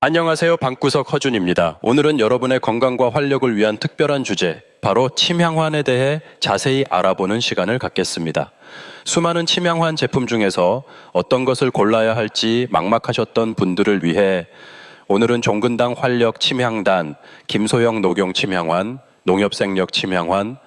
안녕하세요. 방구석 허준입니다. 오늘은 여러분의 건강과 활력을 위한 특별한 주제, 바로 침향환에 대해 자세히 알아보는 시간을 갖겠습니다. 수많은 침향환 제품 중에서 어떤 것을 골라야 할지 막막하셨던 분들을 위해 오늘은 종근당 활력 침향단, 김소영 녹용 침향환, 농협생력 침향환,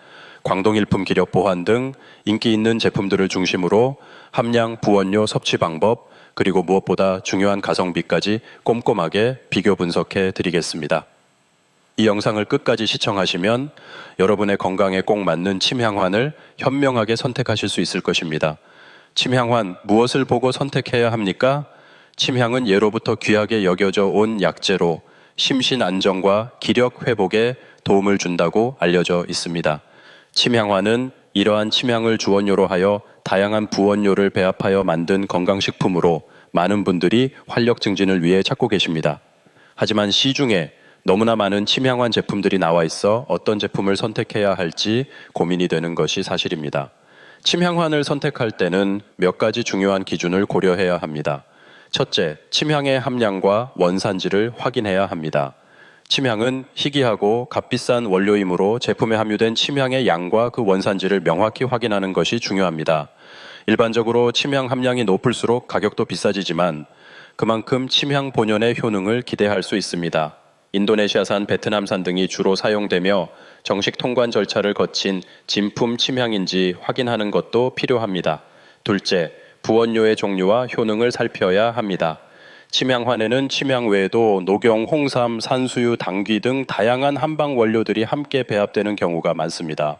광동일품 기력 보환 등 인기 있는 제품들을 중심으로 함량, 부원료, 섭취 방법, 그리고 무엇보다 중요한 가성비까지 꼼꼼하게 비교 분석해 드리겠습니다. 이 영상을 끝까지 시청하시면 여러분의 건강에 꼭 맞는 침향환을 현명하게 선택하실 수 있을 것입니다. 침향환 무엇을 보고 선택해야 합니까? 침향은 예로부터 귀하게 여겨져 온 약재로 심신 안정과 기력 회복에 도움을 준다고 알려져 있습니다. 침향환은 이러한 침향을 주원료로 하여 다양한 부원료를 배합하여 만든 건강식품으로 많은 분들이 활력 증진을 위해 찾고 계십니다. 하지만 시중에 너무나 많은 침향환 제품들이 나와 있어 어떤 제품을 선택해야 할지 고민이 되는 것이 사실입니다. 침향환을 선택할 때는 몇 가지 중요한 기준을 고려해야 합니다. 첫째, 침향의 함량과 원산지를 확인해야 합니다. 침향은 희귀하고 값비싼 원료이므로 제품에 함유된 침향의 양과 그 원산지를 명확히 확인하는 것이 중요합니다. 일반적으로 침향 함량이 높을수록 가격도 비싸지지만 그만큼 침향 본연의 효능을 기대할 수 있습니다. 인도네시아산, 베트남산 등이 주로 사용되며 정식 통관 절차를 거친 진품 침향인지 확인하는 것도 필요합니다. 둘째, 부원료의 종류와 효능을 살펴야 합니다. 침향환에는 침향 외에도 녹용, 홍삼, 산수유, 당귀 등 다양한 한방 원료들이 함께 배합되는 경우가 많습니다.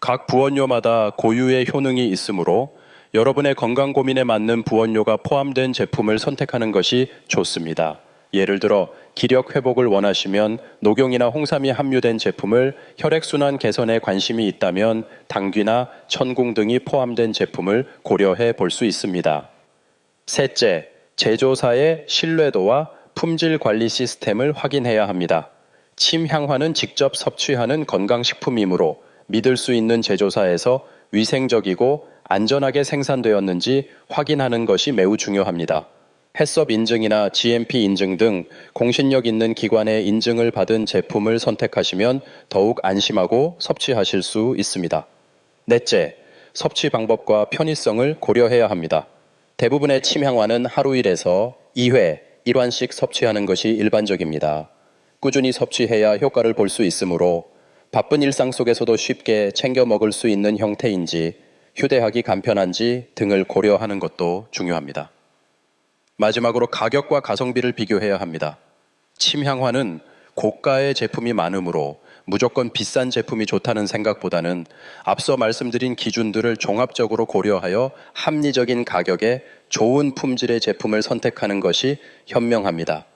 각 부원료마다 고유의 효능이 있으므로 여러분의 건강 고민에 맞는 부원료가 포함된 제품을 선택하는 것이 좋습니다. 예를 들어 기력 회복을 원하시면 녹용이나 홍삼이 함유된 제품을 혈액순환 개선에 관심이 있다면 당귀나 천궁 등이 포함된 제품을 고려해 볼 수 있습니다. 셋째, 제조사의 신뢰도와 품질 관리 시스템을 확인해야 합니다. 침향환은 직접 섭취하는 건강식품이므로 믿을 수 있는 제조사에서 위생적이고 안전하게 생산되었는지 확인하는 것이 매우 중요합니다. 해썹 인증이나 GMP 인증 등 공신력 있는 기관의 인증을 받은 제품을 선택하시면 더욱 안심하고 섭취하실 수 있습니다. 넷째, 섭취 방법과 편의성을 고려해야 합니다. 대부분의 침향환은 하루 1에서 2회 1완씩 섭취하는 것이 일반적입니다. 꾸준히 섭취해야 효과를 볼 수 있으므로 바쁜 일상 속에서도 쉽게 챙겨 먹을 수 있는 형태인지 휴대하기 간편한지 등을 고려하는 것도 중요합니다. 마지막으로 가격과 가성비를 비교해야 합니다. 침향환은 고가의 제품이 많으므로 무조건 비싼 제품이 좋다는 생각보다는 앞서 말씀드린 기준들을 종합적으로 고려하여 합리적인 가격에 좋은 품질의 제품을 선택하는 것이 현명합니다.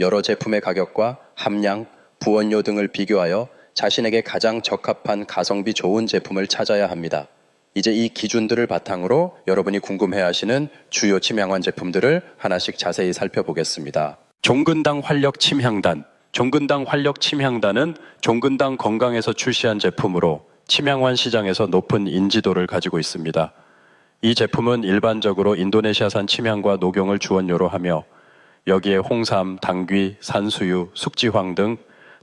여러 제품의 가격과 함량, 부원료 등을 비교하여 자신에게 가장 적합한 가성비 좋은 제품을 찾아야 합니다. 이제 이 기준들을 바탕으로 여러분이 궁금해 하시는 주요 침향환 제품들을 하나씩 자세히 살펴보겠습니다. 종근당 활력 침향단. 종근당 활력 침향단은 종근당 건강에서 출시한 제품으로 침향환 시장에서 높은 인지도를 가지고 있습니다. 이 제품은 일반적으로 인도네시아산 침향과 녹용을 주원료로 하며 여기에 홍삼, 당귀, 산수유, 숙지황 등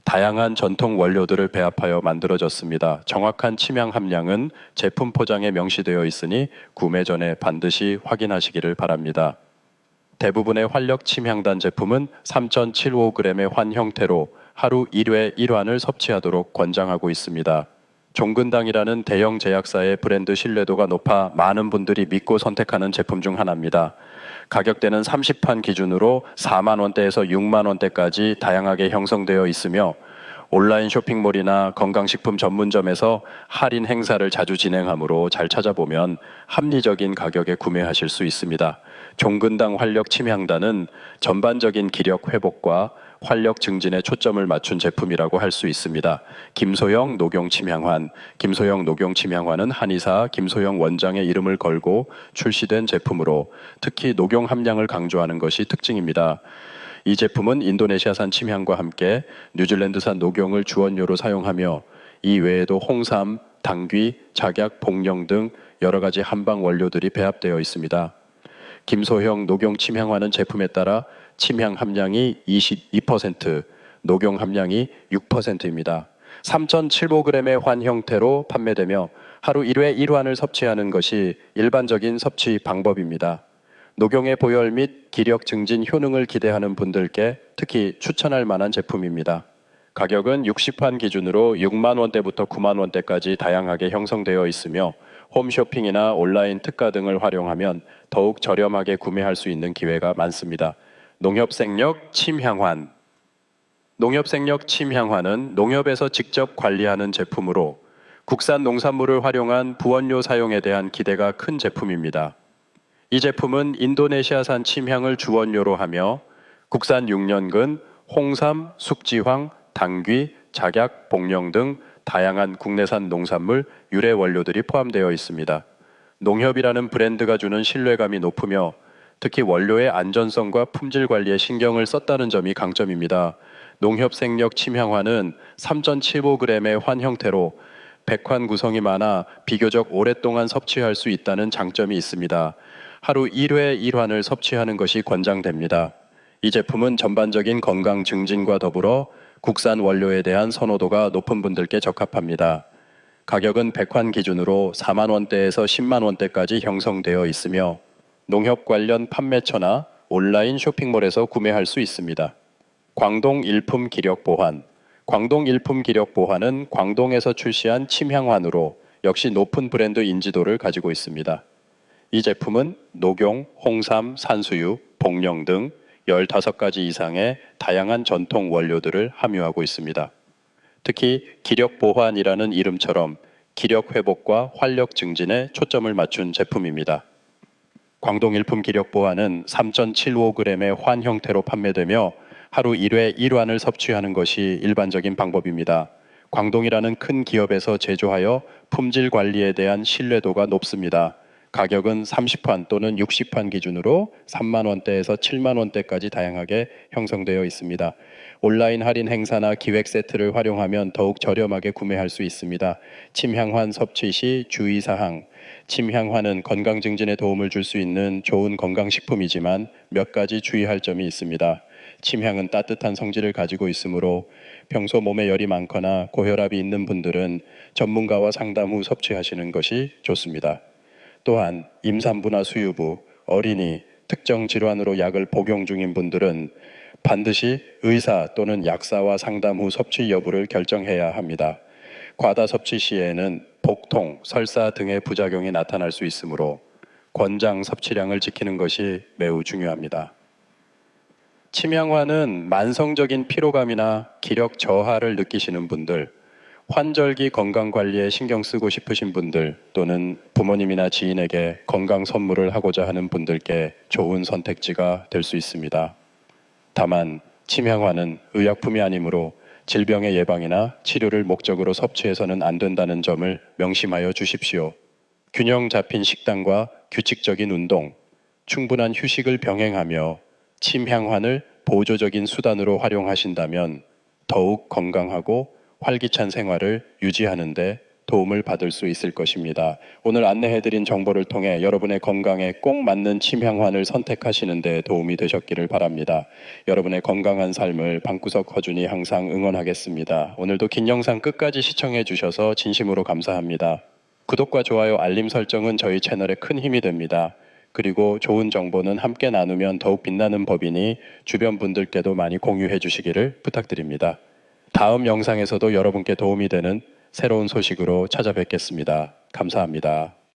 다양한 전통 원료들을 배합하여 만들어졌습니다. 정확한 침향 함량은 제품 포장에 명시되어 있으니 구매 전에 반드시 확인하시기를 바랍니다. 대부분의 활력 침향단 제품은 3.75g의 환 형태로 하루 1회 1환을 섭취하도록 권장하고 있습니다. 종근당이라는 대형 제약사의 브랜드 신뢰도가 높아 많은 분들이 믿고 선택하는 제품 중 하나입니다. 가격대는 30판 기준으로 4만 원대에서 6만 원대까지 다양하게 형성되어 있으며 온라인 쇼핑몰이나 건강식품 전문점에서 할인 행사를 자주 진행하므로 잘 찾아보면 합리적인 가격에 구매하실 수 있습니다. 종근당 활력 침향단은 전반적인 기력 회복과 활력 증진에 초점을 맞춘 제품이라고 할 수 있습니다. 김소영 녹용 침향환, 김소영 녹용 침향환은 한의사 김소영 원장의 이름을 걸고 출시된 제품으로 특히 녹용 함량을 강조하는 것이 특징입니다. 이 제품은 인도네시아산 침향과 함께 뉴질랜드산 녹용을 주원료로 사용하며 이 외에도 홍삼, 당귀, 작약, 복령 등 여러 가지 한방 원료들이 배합되어 있습니다. 김소형 녹용 침향환은 제품에 따라 침향 함량이 22%, 녹용 함량이 6%입니다. 3,075g의 환 형태로 판매되며 하루 1회 1환을 섭취하는 것이 일반적인 섭취 방법입니다. 녹용의 보혈 및 기력 증진 효능을 기대하는 분들께 특히 추천할 만한 제품입니다. 가격은 60환 기준으로 6만 원대부터 9만 원대까지 다양하게 형성되어 있으며 홈쇼핑이나 온라인 특가 등을 활용하면 더욱 저렴하게 구매할 수 있는 기회가 많습니다. 농협생력 침향환 농협생력 침향환은 농협에서 직접 관리하는 제품으로 국산 농산물을 활용한 부원료 사용에 대한 기대가 큰 제품입니다. 이 제품은 인도네시아산 침향을 주원료로 하며 국산 6년근, 홍삼, 숙지황, 당귀, 작약, 복령 등 다양한 국내산 농산물 유래 원료들이 포함되어 있습니다. 농협이라는 브랜드가 주는 신뢰감이 높으며 특히 원료의 안전성과 품질 관리에 신경을 썼다는 점이 강점입니다. 농협 생력 침향환은 3.75g의 환 형태로 백환 구성이 많아 비교적 오랫동안 섭취할 수 있다는 장점이 있습니다. 하루 1회 1환을 섭취하는 것이 권장됩니다. 이 제품은 전반적인 건강 증진과 더불어 국산 원료에 대한 선호도가 높은 분들께 적합합니다. 가격은 백환 기준으로 4만 원대에서 10만 원대까지 형성되어 있으며 농협 관련 판매처나 온라인 쇼핑몰에서 구매할 수 있습니다. 광동 일품 기력 보환. 광동 일품 기력 보환은 광동에서 출시한 침향환으로 역시 높은 브랜드 인지도를 가지고 있습니다. 이 제품은 녹용, 홍삼, 산수유, 복령 등 15가지 이상의 다양한 전통 원료들을 함유하고 있습니다. 특히 기력 보환이라는 이름처럼 기력 회복과 활력 증진에 초점을 맞춘 제품입니다. 광동 일품 기력 보환은 3.75g의 환 형태로 판매되며 하루 1회 1환을 섭취하는 것이 일반적인 방법입니다. 광동이라는 큰 기업에서 제조하여 품질 관리에 대한 신뢰도가 높습니다. 가격은 30환 또는 60환 기준으로 3만 원대에서 7만 원대까지 다양하게 형성되어 있습니다. 온라인 할인 행사나 기획 세트를 활용하면 더욱 저렴하게 구매할 수 있습니다. 침향환 섭취 시 주의 사항. 침향환은 건강 증진에 도움을 줄 수 있는 좋은 건강식품이지만 몇 가지 주의할 점이 있습니다. 침향은 따뜻한 성질을 가지고 있으므로 평소 몸에 열이 많거나 고혈압이 있는 분들은 전문가와 상담 후 섭취하시는 것이 좋습니다. 또한 임산부나 수유부, 어린이, 특정 질환으로 약을 복용 중인 분들은 반드시 의사 또는 약사와 상담 후 섭취 여부를 결정해야 합니다. 과다 섭취 시에는 복통, 설사 등의 부작용이 나타날 수 있으므로 권장 섭취량을 지키는 것이 매우 중요합니다. 치명화는 만성적인 피로감이나 기력 저하를 느끼시는 분들, 환절기 건강 관리에 신경 쓰고 싶으신 분들 또는 부모님이나 지인에게 건강 선물을 하고자 하는 분들께 좋은 선택지가 될 수 있습니다. 다만 치명화는 의약품이 아니므로 질병의 예방이나 치료를 목적으로 섭취해서는 안 된다는 점을 명심하여 주십시오. 균형 잡힌 식단과 규칙적인 운동, 충분한 휴식을 병행하며 침향환을 보조적인 수단으로 활용하신다면 더욱 건강하고 활기찬 생활을 유지하는데 도움을 받을 수 있을 것입니다. 오늘 안내해드린 정보를 통해 여러분의 건강에 꼭 맞는 침향환을 선택하시는데 도움이 되셨기를 바랍니다. 여러분의 건강한 삶을 방구석 허준이 항상 응원하겠습니다. 오늘도 긴 영상 끝까지 시청해 주셔서 진심으로 감사합니다. 구독과 좋아요, 알림 설정은 저희 채널에 큰 힘이 됩니다. 그리고 좋은 정보는 함께 나누면 더욱 빛나는 법이니 주변 분들께도 많이 공유해 주시기를 부탁드립니다. 다음 영상에서도 여러분께 도움이 되는 새로운 소식으로 찾아뵙겠습니다. 감사합니다.